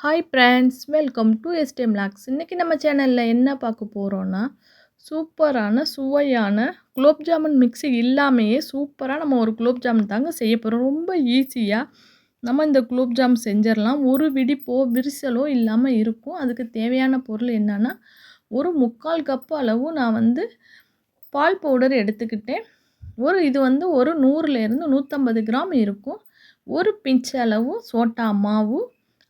Hi friends welcome to STM logs இன்றைக்கி நம்ம சேனலில் என்ன பார்க்க போகிறோன்னா சூப்பரான சுவையான குலோப் ஜாமுன் மிக்ஸி இல்லாமையே சூப்பராக நம்ம ஒரு குலோப் ஜாமுன் தாங்க செய்ய போகிறோம் ரொம்ப ஈஸியாக நம்ம இந்த குலோப் ஜாம் செஞ்சிடலாம். ஒரு விடிப்போ விரிசலோ இல்லாமல் இருக்கும். அதுக்கு தேவையான பொருள் என்னென்னா ஒரு முக்கால் கப்பு அளவு நான் வந்து பால் பவுடர் எடுத்துக்கிட்டேன். ஒரு இது வந்து ஒரு நூறுலேருந்து நூற்றம்பது கிராம் இருக்கும். ஒரு பிஞ்ச் அளவு சோட்டா மாவு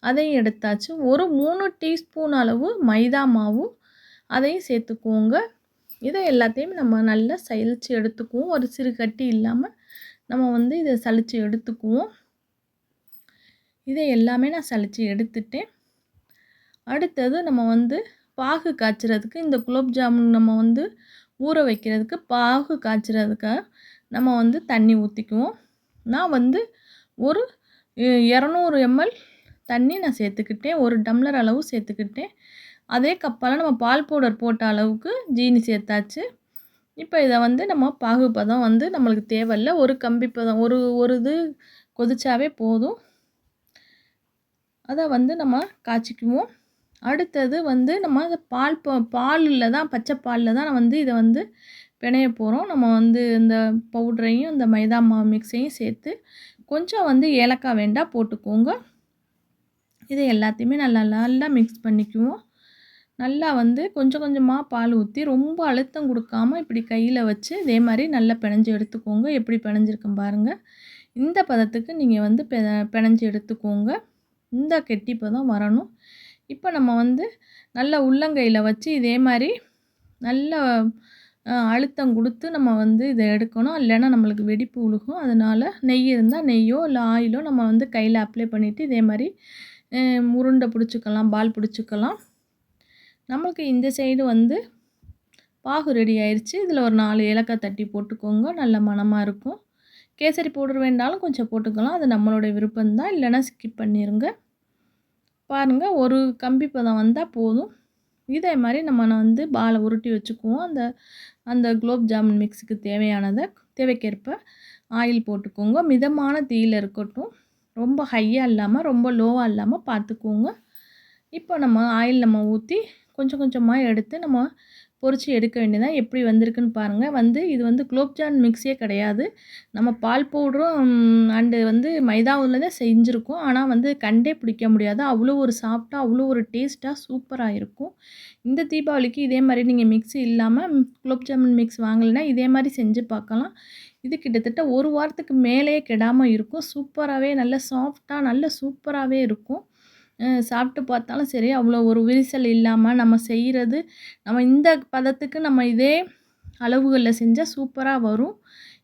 அதையும் எடுத்தாச்சு. ஒரு மூணு டீஸ்பூன் அளவு மைதா மாவு அதையும் சேர்த்துக்குவோங்க இதை எல்லாத்தையும் நம்ம நல்லா சலித்து எடுத்துக்குவோம். ஒரு சிறு கட்டி இல்லாமல் நம்ம வந்து இதை சலித்து எடுத்துக்குவோம். இதை எல்லாமே நான் சலித்து எடுத்துட்டேன். அடுத்தது நம்ம வந்து பாகு காய்ச்சறதுக்கு இந்த குலோப் ஜாமுன் நம்ம வந்து ஊற வைக்கிறதுக்கு பாகு காய்ச்சறதுக்காக நம்ம வந்து தண்ணி ஊற்றிக்குவோம் நான் வந்து ஒரு இரநூறு எம்எல் தண்ணி நான் சேர்த்துக்கிட்டேன். ஒரு டம்ளர் அளவு சேர்த்துக்கிட்டேன். அதே கப்பால் நம்ம பால் பவுடர் போட்ட அளவுக்கு ஜீனி சேர்த்தாச்சு. இப்போ இதை வந்து நம்ம பாகுபதம் வந்து நம்மளுக்கு தேவையில்ல. ஒரு கம்பி பதம் ஒரு ஒரு இது கொதிச்சாவே போதும். அதை வந்து நம்ம காய்ச்சிக்குவோம். அடுத்தது வந்து நம்ம பால் பாலில் தான் பச்சை பாலில் தான் வந்து இதை வந்து பிணைய போகிறோம் நம்ம வந்து இந்த பவுடரையும் இந்த மைதா மாவு மிக்ஸையும் சேர்த்து கொஞ்சம் வந்து ஏலக்காய் வேண்டாம் போட்டுக்கோங்க. இதை எல்லாத்தையுமே நல்லா நல்லா மிக்ஸ் பண்ணிக்குவோம். நல்லா வந்து கொஞ்சம் கொஞ்சமாக பால் ஊற்றி ரொம்ப அழுத்தம் கொடுக்காம இப்படி கையில் வச்சு இதே மாதிரி நல்லா பிணைஞ்சு எடுத்துக்கோங்க. எப்படி பிணைஞ்சிருக்கும் பாருங்கள் இந்த பதத்துக்கு நீங்கள் வந்து பெ பிணைஞ்சு எடுத்துக்கோங்க. இந்த கெட்டி பதம் வரணும். இப்போ நம்ம வந்து நல்ல உள்ளங்கையில் வச்சு இதே மாதிரி நல்ல அழுத்தம் கொடுத்து நம்ம வந்து இதை எடுக்கணும். இல்லைன்னா நம்மளுக்கு வெடிப்பு உழுகும். அதனால் நெய் இருந்தால் நெய்யோ இல்லை ஆயிலோ நம்ம வந்து கையில் அப்ளை பண்ணிவிட்டு இதே மாதிரி உருண்டை பிடிச்சிக்கலாம் பால் பிடிச்சிக்கலாம். நம்மளுக்கு இந்த சைடு வந்து பாகு ரெடி ஆயிடுச்சு இதில் ஒரு நாலு ஏலக்காய் தட்டி போட்டுக்கோங்க. நல்ல மணமாக இருக்கும். கேசரி பவுடர் வேண்டாலும் கொஞ்சம் போட்டுக்கலாம். அது நம்மளுடைய விருப்பம்தான். இல்லைன்னா ஸ்கிப் பண்ணிடுங்க பாருங்கள் ஒரு கம்பி பதம் வந்தால் போதும். இதே மாதிரி நம்ம வந்து பாலை உருட்டி வச்சுக்குவோம். அந்த அந்த குலோப் ஜாமுன் மிக்ஸுக்கு தேவையானதை தேவைக்கேற்ப ஆயில் போட்டுக்கோங்க. மிதமான தீயில் இருக்கட்டும். ரொம்ப ஹையாக இல்லாமல் ரொம்ப லோவாக இல்லாமல் பார்த்துக்கோங்க. இப்போ நம்ம ஆயில் நம்ம ஊற்றி கொஞ்சம் கொஞ்சமாக எடுத்து நம்ம பொறிச்சு எடுக்க வேண்டியதான் எப்படி வந்திருக்குன்னு பாருங்கள் வந்து இது வந்து குலோப்ஜான் மிக்ஸியே கிடையாது. நம்ம பால் பவுடரும் அண்டு வந்து மைதாவில் தான் செஞ்சுருக்கோம். ஆனால் வந்து கண்டே பிடிக்க முடியாது. அவ்வளோ ஒரு சாஃப்டாக அவ்வளோ ஒரு டேஸ்ட்டாக சூப்பராக இருக்கும். இந்த தீபாவளிக்கு இதே மாதிரி நீங்கள் மிக்ஸி இல்லாமல் குலோப்ஜாமுன் மிக்ஸ் வாங்கலைன்னா இதே மாதிரி செஞ்சு பார்க்கலாம். இது கிட்டத்தட்ட ஒரு வாரத்துக்கு மேலேயே கெடாமல் இருக்கும். சூப்பராகவே நல்ல சாஃப்டாக நல்ல சூப்பராகவே இருக்கும். சாப்பிட்டு பார்த்தாலும் சரி அவ்வளோ ஒரு விரிசல் இல்லாமல் நம்ம செய்கிறது நம்ம இந்த பதத்துக்கு நம்ம இதே அளவுகளில் செஞ்சால் சூப்பராக வரும்.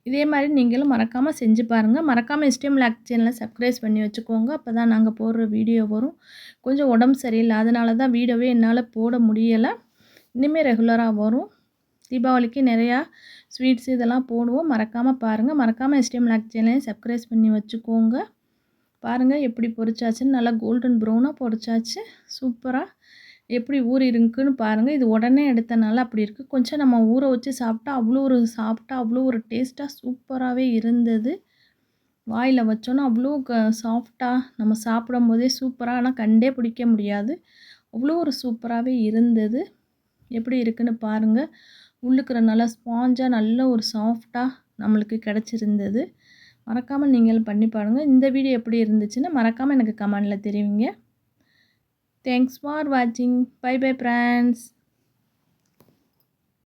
இதே மாதிரி நீங்களும் மறக்காமல் செஞ்சு பாருங்கள் மறக்காமல் எஸ்டிஎம் லாக் சேனலை சப்ஸ்கிரைப் பண்ணி வச்சுக்கோங்க. அப்போ தான் நாங்கள் போடுற வீடியோ வரும். கொஞ்சம் உடம்பு சரியில்லை அதனால தான் வீடியோவே என்னால் போட முடியலை. இனிமேல் ரெகுலராக வரும். தீபாவளிக்கு நிறையா ஸ்வீட்ஸ் இதெல்லாம் போடுவோம். மறக்காமல் பாருங்கள் மறக்காமல் எஸ்டிஎம் லாக் சேனலையும் சப்ஸ்கிரைப் பண்ணி வச்சுக்கோங்க. பாருங்கள் எப்படி பொரிச்சாச்சுன்னு நல்லா கோல்டன் ப்ரௌனாக பொரிச்சாச்சு. சூப்பராக எப்படி ஊறி இருக்குன்னு பாருங்கள் இது உடனே எடுத்தனால அப்படி இருக்குது கொஞ்சம் நம்ம ஊற வச்சு சாப்பிட்டா அவ்வளோ ஒரு சாப்பிட்டா அவ்வளோ ஒரு டேஸ்ட்டாக சூப்பராகவே இருந்தது. வாயில் வச்சோன்னா அவ்வளோ க சாஃப்டாக நம்ம சாப்பிடும் போதே சூப்பராக ஆனால் கண்டே பிடிக்க முடியாது. அவ்வளோ ஒரு சூப்பராகவே இருந்தது. எப்படி இருக்குன்னு பாருங்கள் உள்ளுக்கிற நல்லா ஸ்பாஞ்சாக நல்ல ஒரு சாஃப்டாக நம்மளுக்கு கிடச்சிருந்தது. மறக்காமல் நீங்களும் பண்ணி பாருங்கள் இந்த வீடியோ எப்படி இருந்துச்சுன்னு மறக்காமல் எனக்கு கமெண்டில் தெரிவிங்க. தேங்க்ஸ் ஃபார் வாட்சிங் பை பை ஃப்ரெண்ட்ஸ்